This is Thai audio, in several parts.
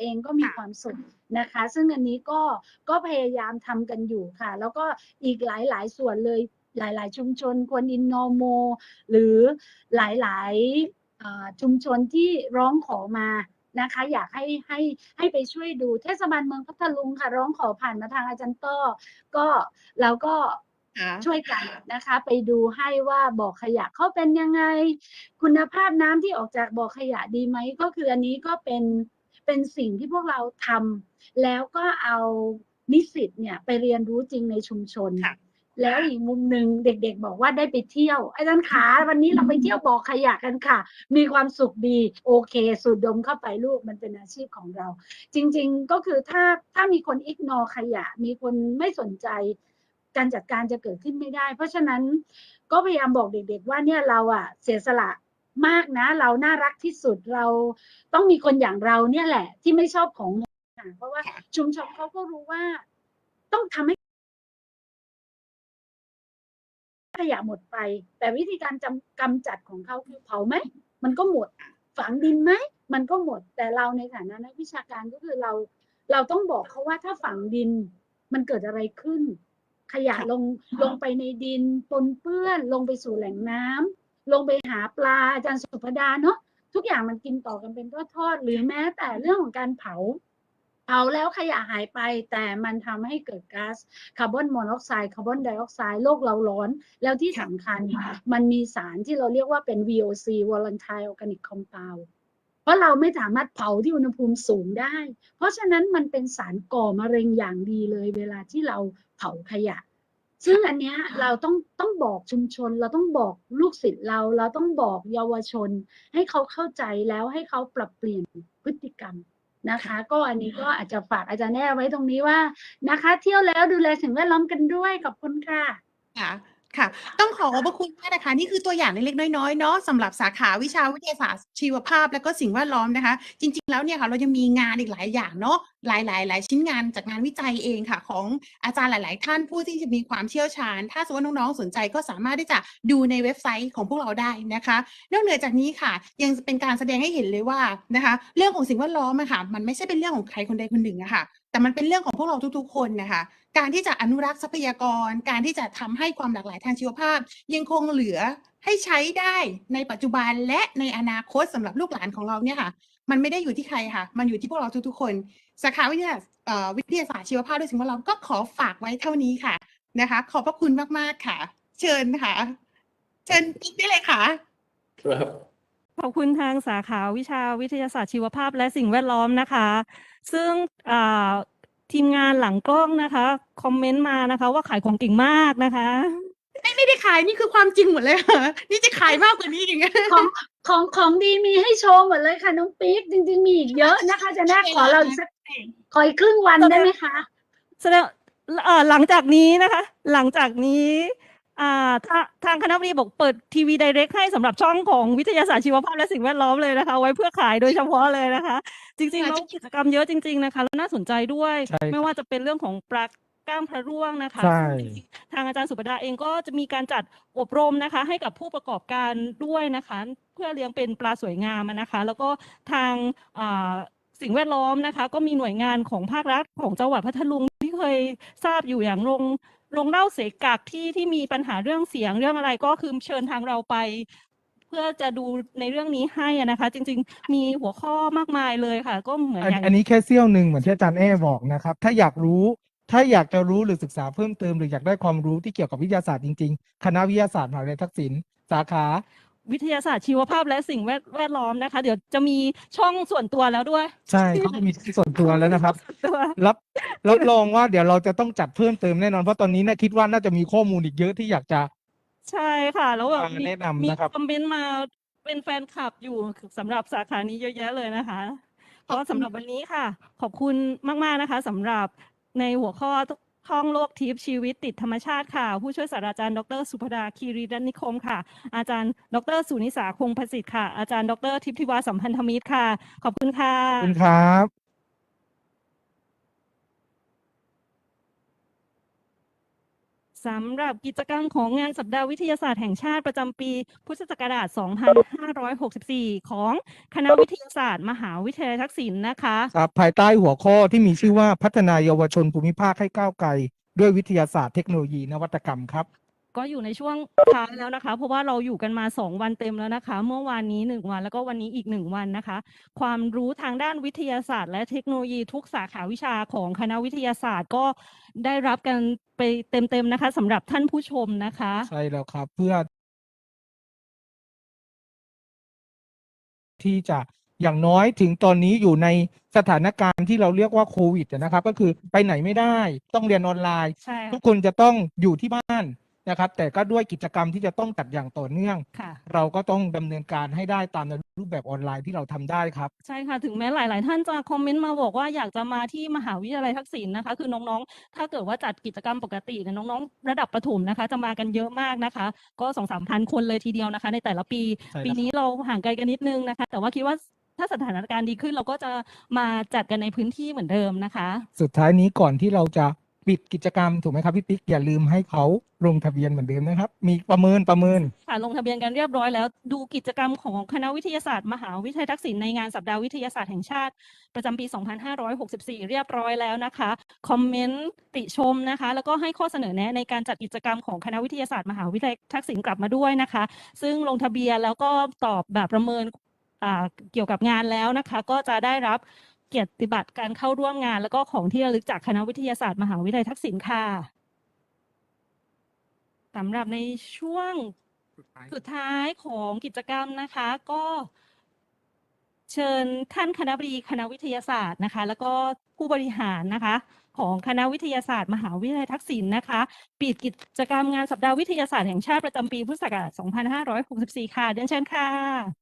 เองก็มีค่ะความสุขนะคะ ซึ่งอันนี้ก็ก็พยายามทำกันอยู่ค่ะ แล้วก็อีกหลาย ๆ ส่วนเลยหลาย ๆ ชุมชนควนอินนอร์โม หรือหลายๆอ่าชุมชนที่ร้องขอมานะคะอยากให้ให้ให้ไปช่วยดูเทศบาลเมืองพัทลุงค่ะ ร้องขอผ่านมาทางอาจารย์ต้อก็เราก็ค่ะช่วยกันนะคะ ไปดูให้ว่าบ่อขยะเขาเป็นยังไง คุณภาพน้ำที่ออกจากบ่อขยะดีไหมก็คืออันนี้ก็เป็น เป็นสิ่งที่พวกเราทำแล้วก็เอานิสิตเนี่ยไปเรียนรู้จริงในชุมชนค่ะแล้วอีกมุมหนึ่งเด็กๆ บอกว่าได้ไปเที่ยวอาจารย์ขาวันนี้เราไปเที่ยวบ่อขยะกันค่ะ มีความสุขดีโอเค สูดดมเข้าไปลูกมันเป็นอาชีพของเรา จริงๆก็คือถ้าถ้ามีคนอิกนอขยะ มีคนไม่สนใจการจัดการจะเกิดขึ้นไม่ได้ เพราะฉะนั้นก็พยายามบอกเด็ก ๆ ว่าเนี่ยเราอะเสียสละ มากนะ เราน่ารักที่สุดเราต้องมีคนอย่างเราเนี่ยแหละ ที่ไม่ชอบของหมดค่ะเพราะว่าค่ะชุมชนเขาก็รู้ว่า ต้องทำให้ขยะหมดไป แต่วิธีการจำกำจัดของเขาคือเผาไหมมันก็หมดฝังดินไหมมันก็หมด แต่เราในฐานะนักวิชาการก็คือเราเราต้องบอกเขาว่าถ้าฝังดินมันเกิดอะไรขึ้น ขยะลงลงไปในดินปนเปื้อนลงไปสู่แหล่งน้ำ ลงไปหาปลาอาจารย์สุภดาเนาะทุกอย่างมันกินต่อกันเป็นทอดๆหรือแม้แต่เรื่องของการเผาเผาแล้วขยะหายไป แต่มันทำให้เกิดก๊าซคาร์บอนมอนอกไซด์คาร์บอนไดออกไซด์โลกเราร้อน แล้วที่สำคัญมันมีสารที่เราเรียกว่าเป็น VOC volatile organic compound เพราะเราไม่สามารถเผาที่อุณหภูมิสูงได้ เพราะฉะนั้นมันเป็นสารก่อมะเร็งอย่างดีเลย เวลาที่เราเผาขยะ ซึ่งอันเนี้ยเราต้องต้องบอกชุมชน เราต้องบอกลูกศิษย์เรา เราต้องบอกเยาวชน ให้เขาเข้าใจแล้วให้เขาปรับเปลี่ยนพฤติกรรมนะคะ ก็อันนี้ก็อาจจะฝากอาจารย์แน่ไว้ตรงนี้ว่านะคะ เที่ยวแล้วดูแลสิ่งแวดล้อมกันด้วยขอบคุณค่ะค่ะ ค่ะ ต้องขอขอบพระคุณมากนะคะ นี่คือตัวอย่างเล็กๆน้อยๆเนาะสำหรับสาขาวิชาวิทยาศาสตร์ชีวภาพ และก็สิ่งแวดล้อมนะคะ จริง ๆ แล้วเนี่ยค่ะเรายังมีงานอีกหลายอย่างเนาะหลายๆหลายชิ้นงานจากงานวิจัยเองค่ะ ของอาจารย์หลาย ๆ ท่านผู้ที่จะมีความเชี่ยวชาญ ถ้าสมมติว่าน้องๆสนใจก็สามารถที่จะดูในเว็บไซต์ของพวกเราได้นะคะนอกเหนือจากนี้ค่ะ ยังเป็นการแสดงให้เห็นเลยว่านะคะ เรื่องของสิ่งแวดล้อมอะค่ะมันไม่ใช่เป็นเรื่องของใครคนใดคนหนึ่งอะค่ะแต่มันเป็นเรื่องของพวกเราทุกๆ คนนะคะ การที่จะอนุรักษ์ทรัพยากร การที่จะทำให้ความหลากหลายทางชีวภาพ ยังคงเหลือให้ใช้ได้ในปัจจุบันและในอนาคตสำหรับลูกหลานของเราเนี่ยค่ะมันไม่ได้อยู่ที่ใครค่ะ มันอยู่ที่พวกเราทุกๆคน สาขาวิทยาเอ่อวิทยาศาสตร์ชีวภาพด้วยสิ่งแวดล้อมก็ขอฝากไว้เท่านี้ค่ะนะคะ ขอบพระคุณมากๆค่ะ เชิญค่ะ เชิญติ๊กได้เลยค่ะ ครับขอบคุณทางสาขาวิชาวิทยาศาสตร์ชีวภาพและสิ่งแวดล้อมนะคะ ซึ่งอ่าทีมงานหลังกล้องนะคะ คอมเมนต์มานะคะ ว่าขายของเก่งมากนะคะ ไม่ไม่ได้ขายนี่คือความจริงหมดเลยค่ะนี่จะขายมากกว่านี้อีกของของของดีมีให้โชว์หมดเลยค่ะน้องปิ๊กจริงๆมีอีกเยอะนะคะอาจะน่าขอเราอีกสักขออีกครึ่งวันได้ไหมคะแสดงเอ่อหลังจากนี้นะคะ หลังจากนี้อ่าทาทางคณะบดีบอกเปิดทีวีไดเรกให้สำหรับช่องของวิทยาศาสตร์ชีวภาพและสิ่งแวดล้อมเลยนะคะ ไว้เพื่อขายโดยเฉพาะเลยนะคะ จริงๆค่ะแล้วกิจกรรมเยอะจริง ๆนะคะ แล้วน่าสนใจด้วยใช่ครับไม่ว่าจะเป็นเรื่องของปลาก้ามพระร่วงนะคะใช่ซึ่งจริงๆทางอาจารย์สุปดาเองก็จะมีการจัดอบรมนะคะ ให้กับผู้ประกอบการด้วยนะคะ เพื่อเลี้ยงเป็นปลาสวยงามอะนะคะ แล้วก็ทางอ่าสิ่งแวดล้อมนะคะ ก็มีหน่วยงานของภาครัฐของจังหวัดพัทลุงที่เคยทราบอยู่อย่างโรงโรงเล่าเสกักที่ที่มีปัญหาเรื่องเสียงเรื่องอะไรก็คือเชิญทางเราไป เพื่อจะดูในเรื่องนี้ให้อะนะคะ จริง ๆ มีหัวข้อมากมายเลยค่ะ ก็เหมือนอันอย่าง อันนี้แค่เสี้ยวหนึ่งเหมือนที่อาจารย์แอ้บอกนะครับ ถ้าอยากรู้ ถ้าอยากจะรู้หรือศึกษาเพิ่มเติมหรืออยากได้ความรู้ที่เกี่ยวกับวิทยาศาสตร์จริงๆ คณะวิทยาศาสตร์มหาวิทยาลัยทักษิณสาขาวิทยาศาสตร์ชีวภาพและสิ่งแวดแวดล้อมนะคะ เดี๋ยวจะมีช่องส่วนตัวแล้วด้วย ใช่เขาจะมีส่วนตัวแล้วนะครับส่วนตัวรับรับรองว่าเดี๋ยวเราจะต้องจัดเพิ่มเติมแน่นอนเพราะตอนนี้เนะคิดว่าน่าจะมีข้อมูลอีกเยอะที่อยากจะใช่ค่ะ แล้วแบบมามีแนะนำมีนะครับคอมเมนต์มาเป็นแฟนคลับอยู่สำหรับสาขานี้เยอะแยะเลยนะคะก็สำหรับวันนี้ค่ะ ขอบคุณมาก ๆ นะคะสำหรับ ในหัวข้อท่องโลกทิพย์ชีวิตติดธรรมชาติค่ะ ผู้ช่วยศาสตราจารย์ดรสุภดาคีรีรัตนิคมค่ะ อาจารย์ดรสุนิสาคงประสิทธิ์ค่ะ อาจารย์ดรทิพย์ธิวาสัมพันธมิตรค่ะ ขอบคุณค่ะ ขอบคุณครับ สำหรับกิจกรรมของงานสัปดาห์วิทยาศาสตร์แห่งชาติประจำปี พุทธศักราช 2564 ของคณะวิทยาศาสตร์ มหาวิทยาลัยทักษิณนะคะครับภายใต้หัวข้อที่มีชื่อว่าพัฒนาเยาวชนภูมิภาคให้ก้าวไกล ด้วยวิทยาศาสตร์เทคโนโลยีนวัตกรรมครับ ก็อยู่ในช่วงท้ายแล้วนะคะ เพราะว่าเราอยู่กันมา 2 วันเต็มแล้วนะคะ เมื่อวานนี้ 1 วันแล้วก็วันนี้อีก 1 วันนะคะ ความรู้ทางด้านวิทยาศาสตร์ และเทคโนโลยีทุกสาขาวิชาของคณะวิทยาศาสตร์ก็ได้รับกันไปเต็มๆนะคะสำหรับท่านผู้ชมนะคะ ใช่แล้วครับ เพื่อ ที่จะอย่างน้อยถึงตอนนี้อยู่ในสถานการณ์ที่เราเรียกว่าโควิดนะครับ ก็คือไปไหนไม่ได้ ต้องเรียนออนไลน์ ใช่ทุค่ะกคนจะต้องอยู่ที่บ้าน นะครับ แต่ก็ด้วยกิจกรรมที่จะต้องจัดอย่างต่อเนื่อง ค่ะ เราก็ต้องดำเนินการให้ได้ตามในรูปแบบออนไลน์ที่เราทำได้ครับ ใช่ค่ะ ถึงแม้หลาย ๆ ท่านจะคอมเมนต์มาบอกว่าอยากจะมาที่มหาวิทยาลัยทักษิณนะคะ คือน้อง ๆ ถ้าเกิดว่าจัดกิจกรรมปกติเนี่ยน้อง ๆ ระดับประถมนะคะ จะมากันเยอะมากนะคะ ก็สองสามพันคนเลยทีเดียวนะคะ ในแต่ละปี ใช่แล้วปีนี้เราห่างไกลกันนิดนึงนะคะ แต่ว่าคิดว่าถ้าสถานการณ์ดีขึ้นเราก็จะมาจัดกันในพื้นที่เหมือนเดิมนะคะ สุดท้ายนี้ก่อนที่เราจะ ปิดกิจกรรมถูกไหมครับพี่ปิ๊กอย่าลืมให้เขาลงทะเบียนเหมือนเดิมนะครับ มีประเมินประเมิน ค่ะลงทะเบียนกันเรียบร้อยแล้ว ดูกิจกรรมของคณะวิทยาศาสตร์มหาวิทยาลัยทักษิณในงานสัปดาห์วิทยาศาสตร์แห่งชาติ ประจำปี 2564 เรียบร้อยแล้วนะคะ คอมเมนต์ติชมนะคะ แล้วก็ให้ข้อเสนอแนะในการจัดกิจกรรมของคณะวิทยาศาสตร์มหาวิทยาลัยทักษิณกลับมาด้วยนะคะ ซึ่งลงทะเบียนแล้วก็ตอบแบบประเมินเกี่ยวกับงานแล้วนะคะ ก็จะได้รับ เกียรติบัตรการเข้าร่วมงาน แล้วก็ของที่ระลึกจากคณะวิทยาศาสตร์มหาวิทยาลัยทักษิณค่ะสำหรับในช่วงสุดท้ายของกิจกรรมนะคะ ก็เชิญท่านคณะบดีคณะวิทยาศาสตร์นะคะ แล้วก็ผู้บริหารนะคะ ของคณะวิทยาศาสตร์ มหาวิทยาลัยทักษิณนะคะ ปิดกิจกรรมงานสัปดาห์วิทยาศาสตร์แห่งชาติประจำปีพุทธศักราช 2564 ค่ะเรียนเชิญค่ะ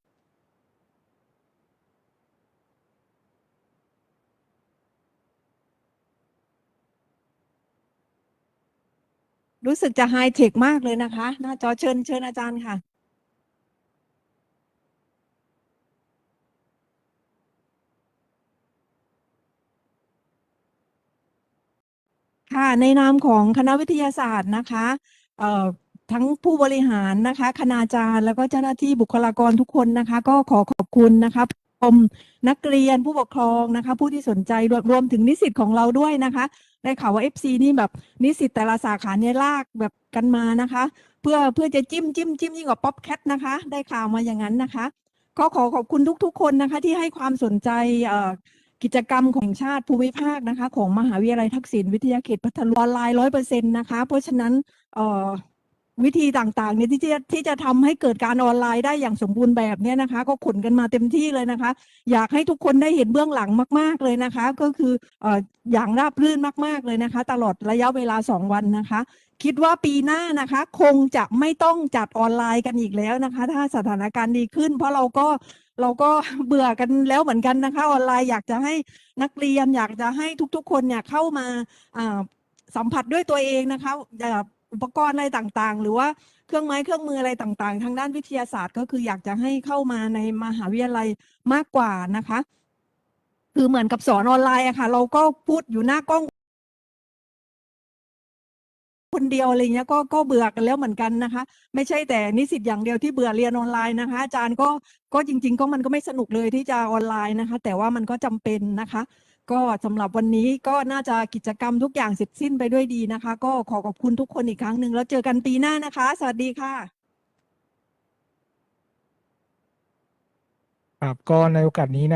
รู้สึกจะไฮเทคมากเลยนะคะ หน้าจอเชิญเชิญอาจารย์ค่ะ ค่ะในนามของคณะวิทยาศาสตร์นะคะเอ่อทั้งผู้บริหารนะคะ คณาจารย์แล้วก็เจ้าหน้าที่บุคลากรทุกคนนะคะ ก็ขอขอบคุณนะคะชมนักเรียนผู้ปกครองนะคะ ผู้ที่สนใจรวมรวมถึงนิสิตของเราด้วยนะคะ ได้ข่าวว่า FC นี่แบบนิสิตแต่ละสาขาเนี่ยลากแบบกันมานะคะ เพื่อเพื่อจะจิ้มจิ้มจิ้มยิ่งกว่าป๊อปแคทนะคะ ได้ข่าวมาอย่างนั้นนะคะก็ขอขอบคุณทุกๆ คนนะคะ ที่ให้ความสนใจกิจกรรมของชาติภูมิภาคนะคะ ของมหาวิทยาลัยทักษิณวิทยาเขตพัทลุงออนไลน์ร้อยเปอร์เซ็นต์นะคะ เพราะฉะนั้นเวิธีต่างๆเนี่ยที่จะที่จะทำให้เกิดการออนไลน์ได้อย่างสมบูรณ์แบบเนี่ยนะคะ ก็ขนกันมาเต็มที่เลยนะคะ อยากให้ทุกคนได้เห็นเบื้องหลังมาก ๆเลยนะคะ ก็คือเอ่ออย่างราบรื่นมากๆเลยนะคะ ตลอดระยะเวลาสองวันนะคะ คิดว่าปีหน้านะคะ คงจะไม่ต้องจัดออนไลน์กันอีกแล้วนะคะ ถ้าสถานการณ์ดีขึ้น เพราะเราก็เราก็เบื่อกันแล้วเหมือนกันนะคะ ออนไลน์อยากจะให้นักเรียนอยากจะให้ทุกๆ คนเนี่ยเข้ามาอ่าสัมผัสด้วยตัวเองนะคะ อุปกรณ์อะไรต่างๆ หรือว่าเครื่องไม้เครื่องมืออะไรต่างๆ ทางด้านวิทยาศาสตร์ ก็คืออยากจะให้เข้ามาในมหาวิทยาลัยมากกว่านะคะ คือเหมือนกับสอนออนไลน์อะค่ะ เราก็พูดอยู่หน้ากล้องคนเดียวอะไรเงี้ยก็ก็เบื่อกันแล้วเหมือนกันนะคะ ไม่ใช่แต่นิสิตอย่างเดียวที่เบื่อเรียนออนไลน์นะคะ อาจารย์ก็ก็จริง ๆ ก็มันก็ไม่สนุกเลยที่จะออนไลน์นะคะ แต่ว่ามันก็จำเป็นนะคะ ก็สำหรับวันนี้ก็น่าจะกิจกรรมทุกอย่างเสร็จสิ้นไปด้วยดีนะคะ ก็ขอขอบคุณทุกคนอีกครั้งหนึ่งแล้วเจอกันปีหน้านะคะ สวัสดีค่ะ ครับก็ในโอกาสนี้นะ